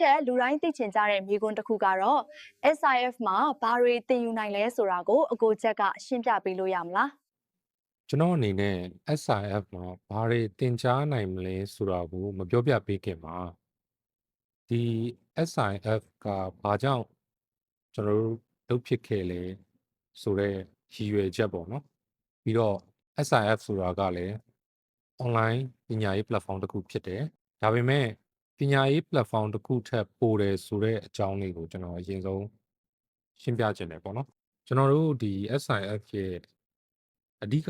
နောက်ထပ်လူတိုင်းသိချင်ကြတဲ့မိကွန်းတစ်ခုကတော့ SIF မှာဘာတွေသင်ယူနိုင်လဲဆိုတာကိုအကိုချက်ကရှင်းပြပေးလို့ရမလားကျွန်တော်အနေနဲ့ SIF မှာဘာတွေသင်ကြားနိုင်မလဲဆိုတာကိုမပြောပြပေးခင်မှာဒီ SIF ကဘာကြောင့်ကျွန်တော်တို့လုပ်ဖြစ်ခဲ့လဲဆိုတော့ရည်ရွယ်ချက်ပေါ့နော်ပြီးတော့ SIF ဆိုတာကလည်း online ပညာရေး platform တစ်ခုဖြစ်တယ်ဒါပေမဲ့ ပညာရေး platform တစ်ခုထက်ပိုတယ်ဆိုတဲ့အကြောင်းလေးကိုကျွန်တော်အရင်ဆုံးရှင်းပြခြင်းတယ်ပေါ့နော်ကျွန်တော်တို့ဒီ SIF ရဲ့အဓိက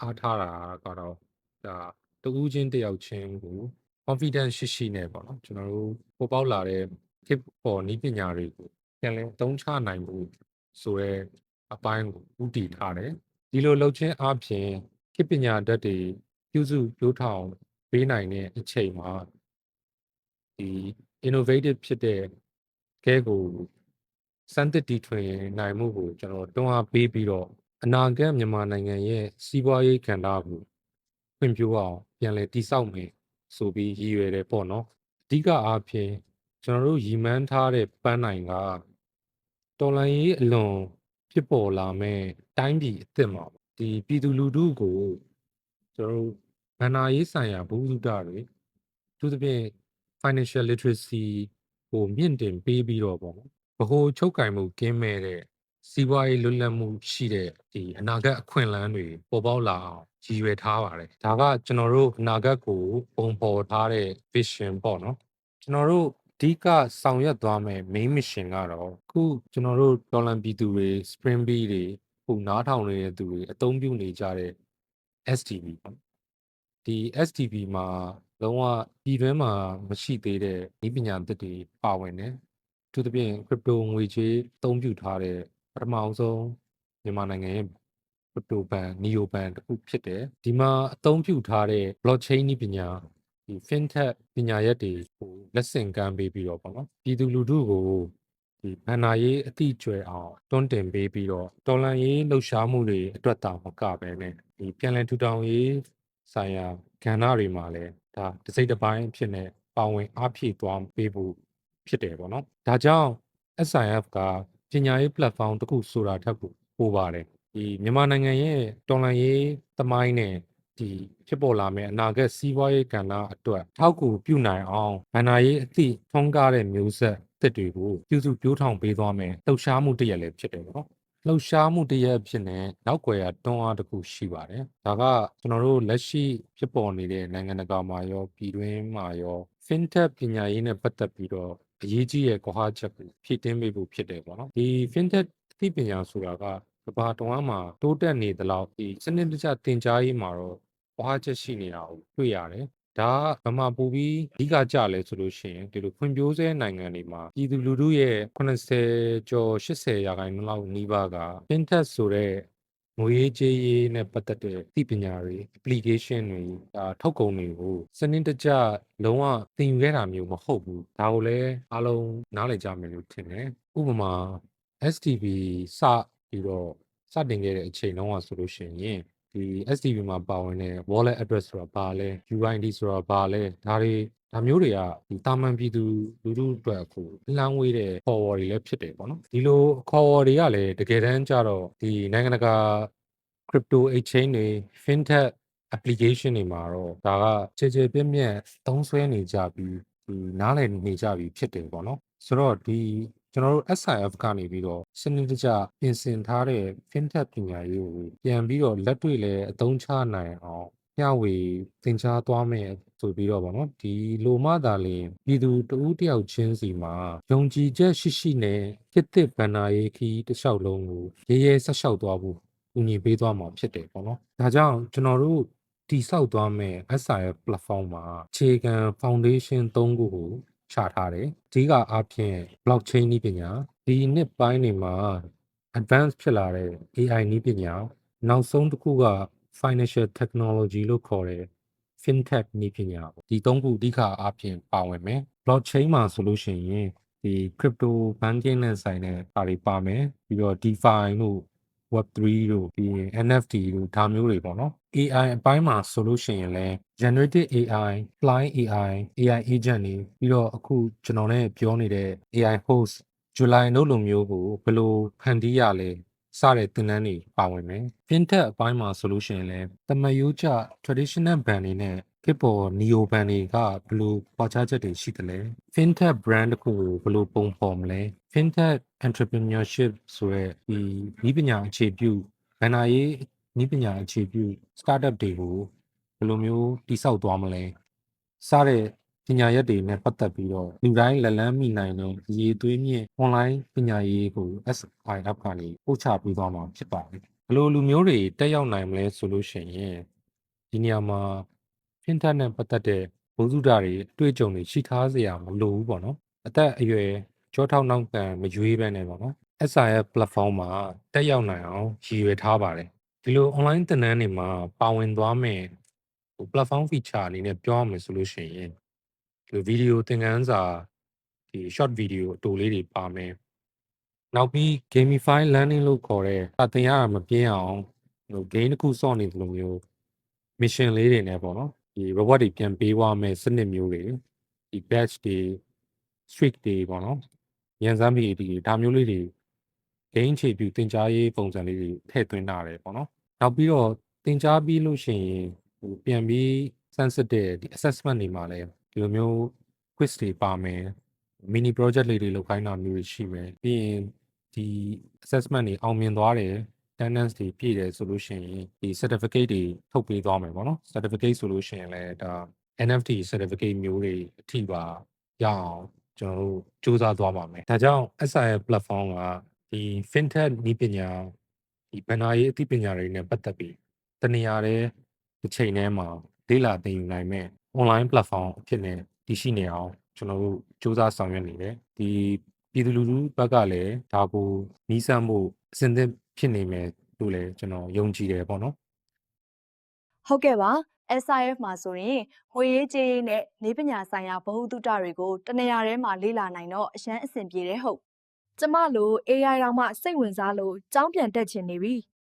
အားထားတာကတော့ဒါတဦးချင်းတစ်ယောက်ချင်းကို confidence ရှိရှိနဲ့ပေါ့နော်ကျွန်တော်တို့ပေါ်ပေါက်လာတဲ့ခေတ်ပေါ်နည်းပညာတွေကိုပြန်လည်သုံးချနိုင်ဖို့ဆိုရဲအပိုင်းကိုဥတည်ထားတယ်ဒီလိုလှုပ်ချင်းအပြင်ခေတ်ပညာတတ်တွေပြုစုပြောထောင်ပေးနိုင်တဲ့အချိန်မှာ ဒီ innovative ဖြစ်တဲ့ကဲကိုစမ်းသစ်တီထွင်နိုင်မှုကိုကျွန်တော်တွန်းအားပေးပြီးတော့အနာဂတ်မြန်မာနိုင်ငံရဲ့စီးပွားရေးကဏ္ဍကိုဖွံ့ဖြိုးအောင်ပြန်လည်တည်ဆောက်မယ်ဆိုပြီးရည်ရွယ်တယ်ပေါ့နော်အဓိကအားဖြင့်ကျွန်တော်တို့ရည်မှန်းထားတဲ့ပန်းနိုင်ကတော်လန်ရေးအလွန်ဖြစ်ပေါ်လာမဲ့တိုင်းပြည်အစ်စ်မှာဒီပြည်သူလူထုကိုကျွန်တော်တို့ဗန္နာရေးဆိုင်ရာဘုဟုတ္တတွေအထူးသဖြင့် financial literacy ကိုမြင့်တင်ပေးပြီးတော့ပေါ့နော်ဗဟိုချုပ်ကင်မှုကင်းမဲ့တဲ့စီးပွားရေးလွတ်လပ်မှုရှိတဲ့ဒီအနာဂတ်အခွင့်အလမ်းတွေပေါ်ပေါက်လာအောင်ရည်ရွယ်ထားပါတယ်ဒါကကျွန်တော်တို့အနာဂတ်ကိုပုံဖော်ထားတဲ့ vision ပေါ့နော်ကျွန်တော်တို့အဓိကဆောင်ရွက်သွားမယ် main mission ကတော့အခုကျွန်တော်တို့ဒေါ်လန်ပြည်သူတွေ spring bee တွေဟိုနားထောင်နေတဲ့သူတွေအသုံးပြုနေကြတဲ့ STB ပေါ့ဒီ STB မှာ လုံးဝပြည်တွင်းမှာမရှိသေးတဲ့ဤပညာသစ်တွေပါဝင်တယ်အထူးသဖြင့် crypto ငွေကြေးအသုံးပြုထားတဲ့ပထမအောင်ဆုံးမြန်မာနိုင်ငံရဲ့ crypto ban neo ban တစ်ခုဖြစ်တယ်ဒီမှာအသုံးပြုထားတဲ့ blockchain နည်းပညာဒီ fintech ပညာရပ်တွေကိုလက်ဆင့်ကမ်းပေးပြီးတော့ပေါ့နော်ပြည်သူလူထုကိုဒီဘဏ္ဍာရေးအတိအကျွဲအောင်တွန်းတင်ပေးပြီးတော့တော်လန်ရေးလှုပ်ရှားမှုတွေအတွက်တောင်မကပဲနဲ့ဒီပြန်လည်ထူထောင်ရေးဆိုင်ရာ ကဏ္ဍတွေမှာလည်းဒါတစ်စိတ်တစ်ပိုင်းအဖြစ်နဲ့ပါဝင်အားဖြည့်သွားပေးဖို့ဖြစ်တယ်ပေါ့နော်ဒါကြောင့် SIF ကပညာရေး platform တစ်ခုဆိုတာထက်ကိုပိုပါတယ်ဒီမြန်မာနိုင်ငံရဲ့တော်လန်ရေးသမိုင်းနဲ့ဒီဖြစ်ပေါ်လာမယ့်အနာဂတ်စီးပွားရေးကဏ္ဍအတွက်ထောက်ကူပြုနိုင်အောင်ဗန္နာရေးအသည့်ထုံးကားတဲ့မျိုးဆက်တစ်တွေကိုပြုစုပြောထောင်ပေးသွားမယ်လှုပ်ရှားမှုတစ်ရက်လည်းဖြစ်တယ်ပေါ့နော် လှုပ်ရှားမှုတစ်ရက်ဖြစ်နေနောက်ွယ်ရတွန်းအားတစ်ခုရှိပါတယ်ဒါကကျွန်တော်တို့လက်ရှိဖြစ်ပေါ်နေတဲ့နိုင်ငံတကာမှာရောပြည်တွင်းမှာရော fintech ပညာရေးနဲ့ပတ်သက်ပြီးတော့အရေးကြီးရဲ့ကွာဟချက်ကိုဖြည့်တင်းပေးဖို့ဖြစ်တယ်ပေါ့နော်ဒီ fintech အသိပညာဆိုတာကကဘာတွန်းအားမှာတိုးတက်နေသလောက်ဒီစနစ်တကျသင်ကြားရေးမှာတော့ကွာဟချက်ရှိနေတာကိုတွေ့ရတယ် ဒါကဗမာပူပြီးအဓိကကြလဲဆိုလို့ရှိရင်ဒီလိုဖွံ့ဖြိုးဆဲနိုင်ငံတွေမှာပြည်သူလူထုရဲ့80ကျော်80ရာခိုင်နှုန်းလောက်နီးပါးက fintech ဆိုတဲ့ငွေရေးကြေးရေးနဲ့ပတ်သက်တဲ့သိပညာတွေ application တွေဒါထုတ်ကုန်တွေကိုစနစ်တကျလုံးဝသင်ယူခဲ့တာမျိုးမဟုတ်ဘူးဒါကိုလည်းအားလုံးနားလည်ကြမယ်လို့ထင်တယ်ဥပမာ STB စပြီးတော့စတင်ခဲ့တဲ့အချိန်တုန်းကဆိုလို့ရှိရင် ဒီ STB မှာပါဝင်တဲ့ wallet address ဆိုတာဘာလဲ UID ဆိုတာဘာလဲဒါတွေဒါမျိုးတွေကဒီတာမန်ပြည်သူလူထုအတွက်အခုလမ်းဝေးတဲ့ forward တွေလည်းဖြစ်တယ်ပေါ့နော်ဒီလို forward တွေကလည်းတကယ်တမ်းကျတော့ဒီနိုင်ငံတကာ crypto exchange တွေ fintech application တွေမှာတော့ဒါကခြေခြေပြက်ပြက်သုံးဆွဲနေကြပြီးဒီနားလည်နေကြပြီးဖြစ်တယ်ပေါ့နော်ဆိုတော့ဒီ ကျွန်တော်တို့ SIF ကနေပြီးတော့စနစ်တကျပြင်ဆင်ထားတဲ့ fintech ပညာရေးကိုပြန်ပြီးတော့လက်တွေ့လဲအသုံးချနိုင်အောင်မျှဝေသင်ကြားသွားမယ်ဆိုပြီးတော့ဗောနော်ဒီလိုမှသာလျှင်ပြည်သူတဦးတယောက်ချင်းစီမှာယုံကြည်ချက်ရှိရှိနဲ့ဖြစ်သစ်ဗန္နာရေးခီးတစ်လျှောက်လုံးကိုရေးရဲဆက်လျှောက်သွားဖို့ကူညီပေးသွားမှာဖြစ်တယ်ပေါ့နော်ဒါကြောင့်ကျွန်တော်တို့တိဆောက်သွားမယ် SIF platform မှာအခြေခံ foundation 3ခုကို ချထားတယ်အဓိကအားဖြင့် blockchain နည်းပညာဒီနှစ်ပိုင်းတွေမှာ advance ဖြစ်လာတဲ့ AI နည်းပညာနောက်ဆုံးတစ်ခုက financial technology လို့ခေါ်တဲ့ fintech နည်းပညာပေါ့ဒီသုံးခုအဓိကအားဖြင့်ပါဝင်မယ် blockchain မှာဆိုလို့ရှိရင်ဒီ crypto banking နဲ့ဆိုင်တဲ့ဟာတွေပါမယ်ပြီးတော့ DeFi တို့ Web3 တို့ပြီးရင် NFT တို့ဒါမျိုးတွေပေါ့နော် AI အပိုင်းမှာဆိုလို့ရှိရင်လည်း generative AI, Fly AI, AI agent တွေပြီးတော့အခုကျွန်တော်နဲ့ပြောနေတဲ့ AI host July တို့လိုမျိုးကိုဘယ်လိုဖန်တီးရလဲစတဲ့သင်တန်းတွေပါဝင်မယ် fintech အပိုင်းမှာဆိုလို့ရှိရင်လည်းတမယိုးကျ traditional band တွေနဲ့ ခေတ်ပေါ် neo band တွေကဘယ်လိုပွားခြားချက်တွေရှိသလဲ fintech brand တစ်ခုကိုဘယ်လိုပုံဖော်မလဲ fintech entrepreneurship ဆိုရဲဒီဤပညာအခြေပြုဘဏ္ဍာရေးဤပညာအခြေပြု startup တွေကိုဘယ်လိုမျိုးတိစောက်သွားမလဲစတဲ့ပညာရပ်တွေနဲ့ပတ်သက်ပြီးတော့လူတိုင်းလက်လန်းမိနိုင်တဲ့ရေသွေးမြင့် online ပညာရေးကို SIF ကနေပို့ချပေးသွားမှာဖြစ်ပါတယ်ဘယ်လိုလူမျိုးတွေတက်ရောက်နိုင်မလဲဆိုလို့ရှိရင်ဒီနေရာမှာ fintech နဲ့ပတ်သက်တဲ့ဘုဇုဒတွေအတွေ့အကြုံတွေရှိထားစရာမလိုဘူးပေါ့နော်အသက်အရွယ်ကြောထောက်နောက်ကန်မရွေးဘဲနဲ့ပေါ့နော် SIF platform မှာတက်ရောက်နိုင်အောင်ရည်ရွယ်ထားပါတယ်ဒီလို online သင်တန်းတွေမှာပါဝင်သွားမယ်ဟို platform feature အနေနဲ့ပြောရမယ်ဆိုလို့ရှိရင်ဒီလို video သင်ခန်းစာဒီ short video အတူလေးတွေပါမယ်နောက်ပြီး gamify learning လို့ခေါ်တဲ့အသင်ရတာမပြင်းအောင်ဟို game တစ်ခုစောင့်နေသလိုမျိုး mission လေးတွေနဲ့ပေါ့နော် ဒီ reward တွေပြန်ပေးသွားမယ်စနစ်မျိုးတွေဒီ badge တွေ streak တွေပေါ့နော်ရန်စမ်းပြီးဒီဒါမျိုးလေးတွေ game ခြေပြုတင် जा ရေးပုံစံလေးတွေထည့်သွင်းထားတယ်ပေါ့နော်နောက်ပြီးတော့တင် जा ပြီးလို့ရှိရင်ဟိုပြန်ပြီးစမ်းစစ်တဲ့ဒီ assessment တွေမှာလည်းဒီလိုမျိုး quiz တွေပါမယ် mini project လေးတွေလုပ်ခိုင်းတာမျိုးတွေရှိမယ်ပြီးရင်ဒီ assessment တွေအောင်မြင်သွားတယ် attendance တွေပြည့်တယ်ဆိုလို့ရှိရင်ဒီ certificate တွေထုတ်ပေးသွားမယ်ပေါ့နော် certificate ဆိုလို့ရှိရင်လည်းဒါ NFT certificate မျိုးတွေအထိပါရအောင်ကျွန်တော်တို့စူးစမ်းသွားပါမယ်ဒါကြောင့် SIF platform ကဒီ fintech နည်းပညာဒီဘဏ္ဍာရေးအသိပညာတွေနဲ့ပတ်သက်ပြီးတနေရာတဲ့တစ်ချိန်တည်းမှာလေ့လာသင်ယူနိုင်မဲ့ online platform အဖြစ်နဲ့တည်ရှိနေအောင်ကျွန်တော်တို့စူးစမ်းဆောင်ရွက်နေတယ်ဒီ ပြည်သူလူထုဘက်ကလည်းဒါကိုနီးစပ်မှုအစဉ်သင့်ဖြစ်နေမယ်လို့လည်းကျွန်တော်ယုံကြည်တယ်ပေါ့နော်ဟုတ်ကဲ့ပါ SIF မှာဆိုရင်ငွေရေးကြေးရေးနဲ့နေပညာဆိုင်ရာဗဟုသုတတွေကိုတနေရာထဲမှာလေ့လာနိုင်တော့အရန်အဆင်ပြေတယ်ဟုတ်ကျမလို AI တောင်မှစိတ်ဝင်စားလို့ကြောင်းပြန်တက်ချင်နေပြီ